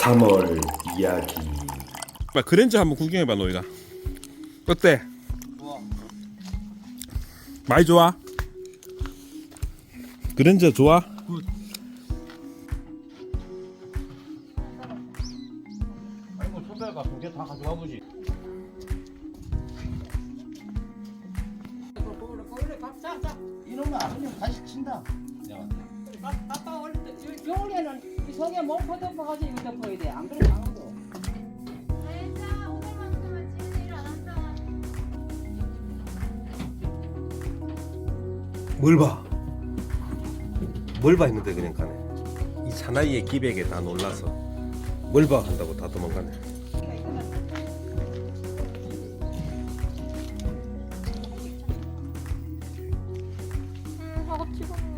3월 이야기 막 그랜저 한번 구경해봐 너희가 어때? 많이 좋아? 그랜저 좋아? 아이고 초배가 두 개 다 가져가 보지. 이러면 아버님 다시 친다. 아빠 원래 속에 몸포 덮어가지고 이거 덮어야 돼. 안 그러면 안 한다. 뭘 봐? 뭘 봐 했는데 그냥 가네 이 사나이의 기백에 다 놀라서 뭘 봐 한다고 다 도망가네 음 저거 찍어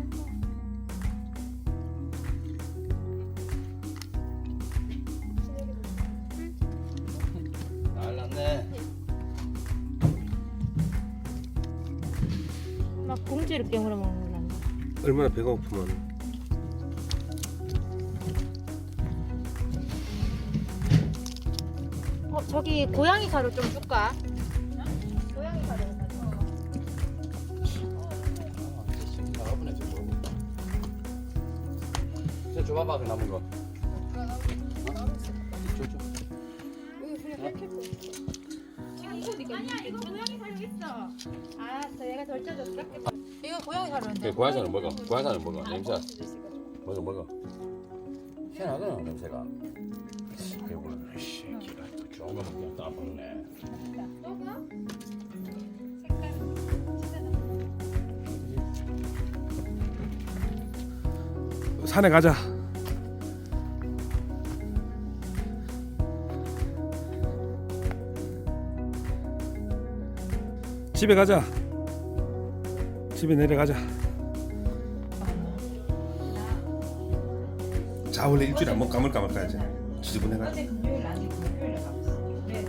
막 봉지를 깨물어 먹는 거. 얼마나 배가 고프면 어 저기 고양이 가루 좀 줄까? 고양이 가루. 아버님 저 뭐. 저 줘봐봐 그 남은 거. 저 줘. 아니야 이거 고양이 가루 있어. 알았어 얘가 덜 짜줬어. 이거 고양이 가루인데. 그 고양이는 먹어. 고양이는 먹어. 냄새. 먹어 먹어. 희한하구나 냄새가. 배부르네. 씨, 기가 또 좋은 거 먹긴 또안 먹네. 먹어? 산에 가자 집에 가자. 집에 내려가자. 자 원래 일주일에 한번 까물까물 가야지 지저분해가지고. 어제 금요일 아니 금요일에 가봤어. 그래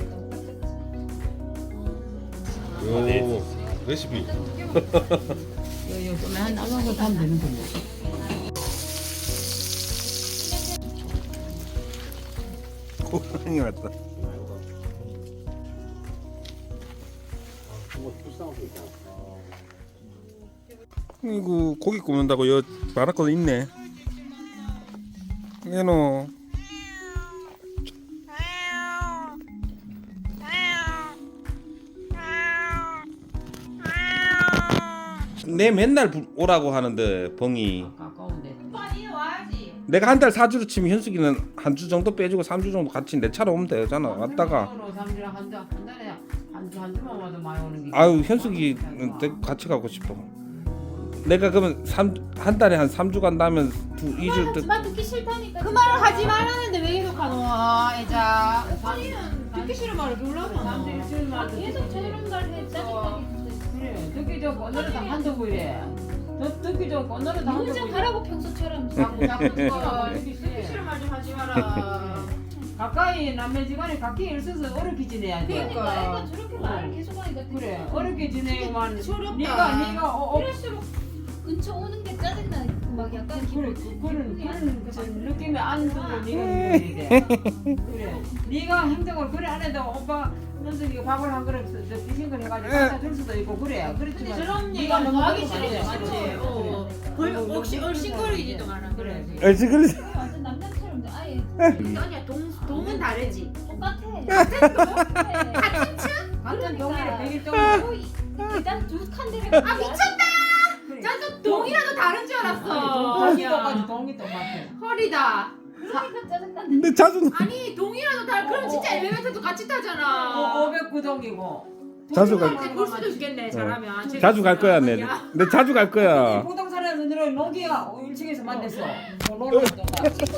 또오 레시피. 나간 거 하면 되는 건데. 고양이 왔다 이거 고기 굽는다고 여 말았거든 있네 얘노 내 맨날 부- 오라고 하는데 벙이 가까운데. 빨리 와야지. 내가 한 달 사주로 치면 현숙이는 한 주 정도 빼주고 삼 주 정도 같이 내 차로 오면 되잖아 왔다가 삼주랑 한 달, 한 달에 한주 한 주만 와도 많이 오는 게. 아유 현숙이는 내- 같이 가고 싶어 내가 그러면 삼, 한 달에 한 3주 간다면 두, 2주 때말 듣기 싫다니까. 그 말을 하지 말라는데 왜 계속 하노? 애자. 아니는 듣기 싫은 말을 놀라면. 사람들이 싫은 말도 계속. 저런 말 해 짜증나게. 그래 듣기 좋고 오늘은 다 한다고 이래. 더 듣기 좋고 오늘은 다 한다고 이래. 가라고 평소처럼. 자꾸 자꾸 듣기 듣기 싫은 말 좀 하지 마라. 가까이 남매지간에 각기 일 써서 어렵게 지내야 돼. 그러니까 애가 저렇게 말을 계속 하니까 그래 어렵게 지내고만 서럽다. 네가 네가 어, 어, 이럴수록 근처 오는 게 짜증나. 막 약간 그래 기분 그- 그런 그런 좋고. 그 느낌이 안 들어 네가 느껴야 돼. 그래 네가 행동을 그래 안 해도 오빠 넌저기 밥을 한 그릇 저 비신 걸 해가지고 갖다 줄 수도 있고 그래 그렇지만 저런 얘가 너무 더 하기 싫어. 안 돼. 맞지? 어. 벌 혹시 얼씬거리지도 마라. 그래 그래 남자처럼 아니야 동 동은 다르지. 똑같아. 같은 같은 층? 같은 동일에 백일 동 일단 두칸 데를 아 미쳤다. 그래. 나도 동이라도 다른 줄 알았어. 동이 똑같이 동이 똑같아 허리다. 그러니까 짜증난다. 자주 아니 동이라도 다 그럼 진짜 엘리베이터도 같이 타잖아. 어, 509동이고 자주 갈 이제 볼 수도 있겠네 잘하면. 자주 갈 거야 내. 내 자주 갈 거야 부동산에서 내려온 노기가 1층에서 만났어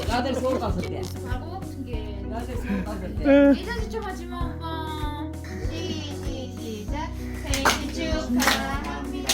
나들 서울 갔을 때 바보 같은 게. 나들 서울 갔을 때 이사지 쳐봐지 마 오빠. 시, 시, 시작. 생일. 축하합니다.